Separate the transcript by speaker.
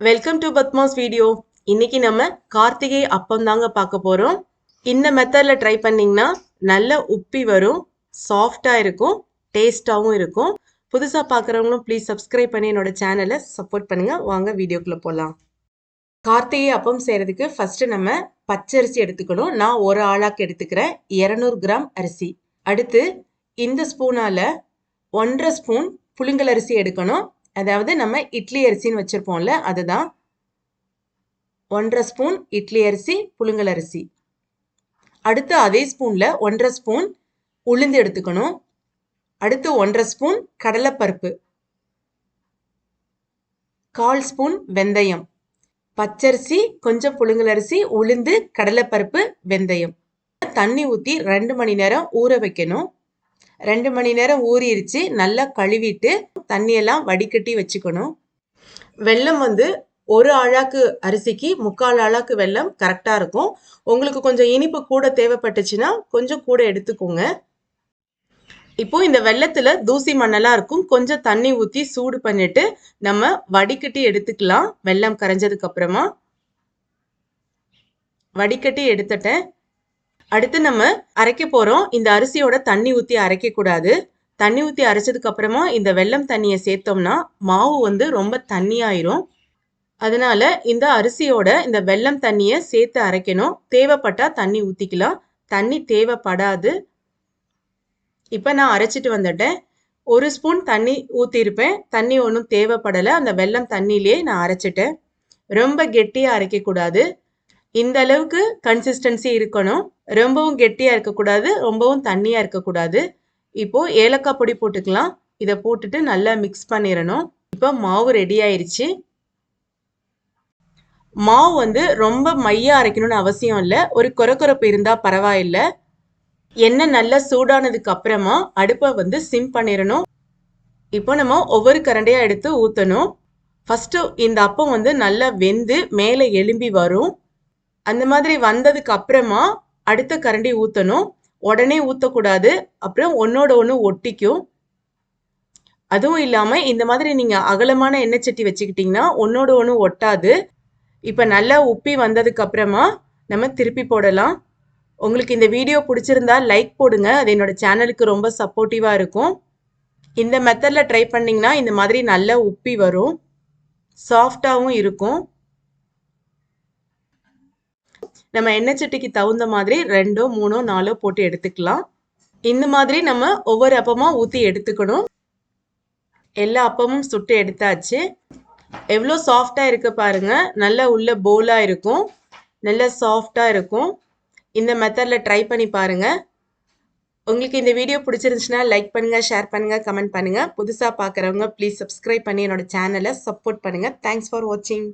Speaker 1: Welcome to Padma's video இன்னைக்கு நம்ம கார்த்திகை அப்பம் தாங்க பார்க்க போகிறோம் இந்த மெத்தடில் ட்ரை பண்ணிங்கன்னா நல்ல உப்பி வரும் சாஃப்டாக இருக்கும் டேஸ்டாகவும் இருக்கும். புதுசாக பார்க்குறவங்களும் ப்ளீஸ் சப்ஸ்கிரைப் பண்ணி என்னோட சேனலை சப்போர்ட் பண்ணுங்கள் வாங்க வீடியோக்குள்ளே போகலாம் கார்த்திகை அப்பம் செய்கிறதுக்கு ஃபஸ்ட்டு நம்ம பச்சரிசி எடுத்துக்கணும். நான் ஒரு ஆளாக்கு எடுத்துக்கிறேன். இரநூறு கிராம் அரிசி. அடுத்து இந்த ஸ்பூனால ஒன்றரை ஸ்பூன் புழுங்கல் அரிசி எடுக்கணும். அதாவது நம்ம இட்லி அரிசின்னு வச்சுருப்போம்ல அதுதான் ஒன்றரை ஸ்பூன் இட்லி அரிசி புழுங்கல் அரிசி. அடுத்து அதே ஸ்பூனில் ஒன்றரை ஸ்பூன் உளுந்து எடுத்துக்கணும். அடுத்து ஒன்றரை ஸ்பூன் கடலைப்பருப்பு. கால் ஸ்பூன் வெந்தயம். பச்சரிசி கொஞ்சம் புழுங்கல் அரிசி உளுந்து கடலைப்பருப்பு வெந்தயம். தண்ணி ஊற்றி ரெண்டு மணி நேரம் ஊற வைக்கணும். ரெண்டு மணி நேரம் ஊறிடுச்சு நல்லா கழுவிட்டு தண்ணியெல்லாம் வடிகட்டி வச்சுக்கணும். வெல்லம் வந்து ஒரு அழாக்கு அரிசிக்கு முக்கால் அழாக்கு வெள்ளம் கரெக்டாக இருக்கும். உங்களுக்கு கொஞ்சம் இனிப்பு கூட தேவைப்பட்டுச்சுன்னா கொஞ்சம் கூட எடுத்துக்கோங்க. இப்போ இந்த வெள்ளத்துல தூசி மண்ணெல்லாம் இருக்கும். கொஞ்சம் தண்ணி ஊற்றி சூடு பண்ணிட்டு நம்ம வடிகட்டி எடுத்துக்கலாம். வெள்ளம் கரைஞ்சதுக்கு அப்புறமா. வடிகட்டி எடுத்துட்டேன். அடுத்து நம்ம அரைக்க போறோம். இந்த அரிசியோட தண்ணி ஊற்றி அரைக்க கூடாது. தண்ணி ஊற்றி அரைச்சதுக்கு அப்புறமா இந்த வெல்லம் தண்ணியை சேர்த்தோம்னா மாவு வந்து ரொம்ப தண்ணியாயிரும். அதனால இந்த அரிசியோட இந்த வெல்லம் தண்ணியை சேர்த்து அரைக்கணும். தேவைப்பட்டா தண்ணி ஊற்றிக்கலாம் தண்ணி தேவைப்படாது. இப்போ நான் அரைச்சிட்டு வந்துட்டேன். ஒரு ஸ்பூன் தண்ணி ஊற்றிருப்பேன் தண்ணி ஒன்றும் தேவைப்படலை. அந்த வெல்லம் தண்ணியிலே நான் அரைச்சிட்டேன். ரொம்ப கெட்டியாக அரைக்கக்கூடாது. இந்த அளவுக்கு கன்சிஸ்டன்சி இருக்கணும். ரொம்பவும் கெட்டியாக இருக்கக்கூடாது ரொம்பவும் தண்ணியாக இருக்கக்கூடாது. இப்போது ஏலக்காய் பொடி போட்டுக்கலாம். இதை போட்டுட்டு நல்லா மிக்ஸ் பண்ணிடணும். இப்போ மாவு ரெடி ஆயிடுச்சு மாவு வந்து ரொம்ப மையாக அரைக்கணும்னு அவசியம் இல்லை. ஒரு கொரக்கொரப்பு இருந்தால் பரவாயில்லை. எண்ணெய் நல்லா சூடானதுக்கு அப்புறமா அடுப்பை வந்து சிம் பண்ணிடணும். இப்போ நம்ம ஒவ்வொரு கரண்டையாக எடுத்து ஊற்றணும் ஃபஸ்ட்டு இந்த அப்பம் வந்து நல்லா வெந்து மேலே எலும்பி வரும். அந்த மாதிரி வந்ததுக்கு அப்புறமா அடுத்த கரண்டி ஊற்றணும் உடனே ஊற்றக்கூடாது அப்புறம் ஒன்னோட ஒன்று ஒட்டிக்கும். அதுவும் இல்லாமல் இந்த மாதிரி நீங்கள் அகலமான எண்ணெய் சட்டி வச்சுக்கிட்டிங்கன்னா ஒன்னோட ஒன்று ஒட்டாது. இப்போ நல்லா உப்பி வந்ததுக்கப்புறமா நம்ம திருப்பி போடலாம். உங்களுக்கு இந்த வீடியோ பிடிச்சிருந்தா லைக் போடுங்க. அது என்னோட சேனலுக்கு ரொம்ப சப்போர்ட்டிவாக இருக்கும். இந்த மெத்தடில் ட்ரை பண்ணிங்கன்னா இந்த மாதிரி நல்லா உப்பி வரும். சாஃப்டாகவும் இருக்கும். நம்ம எண்ணெய் சட்டிக்கு தகுந்த மாதிரி ரெண்டோ மூணோ நாலோ போட்டு எடுத்துக்கலாம். இந்த மாதிரி நம்ம ஒவ்வொரு அப்பமாக ஊற்றி எடுத்துக்கணும். எல்லா அப்பமும் சுட்டு எடுத்தாச்சு. எவ்வளோ சாஃப்டாக இருக்கு பாருங்க. நல்லா உள்ள போலாக இருக்கும். நல்ல சாஃப்டாக இருக்கும். இந்த மெத்தடில் ட்ரை பண்ணி பாருங்கள் உங்களுக்கு இந்த வீடியோ பிடிச்சிருந்துச்சுன்னா லைக் பண்ணுங்கள் ஷேர் பண்ணுங்கள் கமெண்ட் பண்ணுங்கள் புதுசாக பார்க்குறவங்க ப்ளீஸ் சப்ஸ்கிரைப் பண்ணி என்னோட சேனலை சப்போர்ட் பண்ணுங்கள் தேங்க்ஸ் ஃபார் வாட்சிங்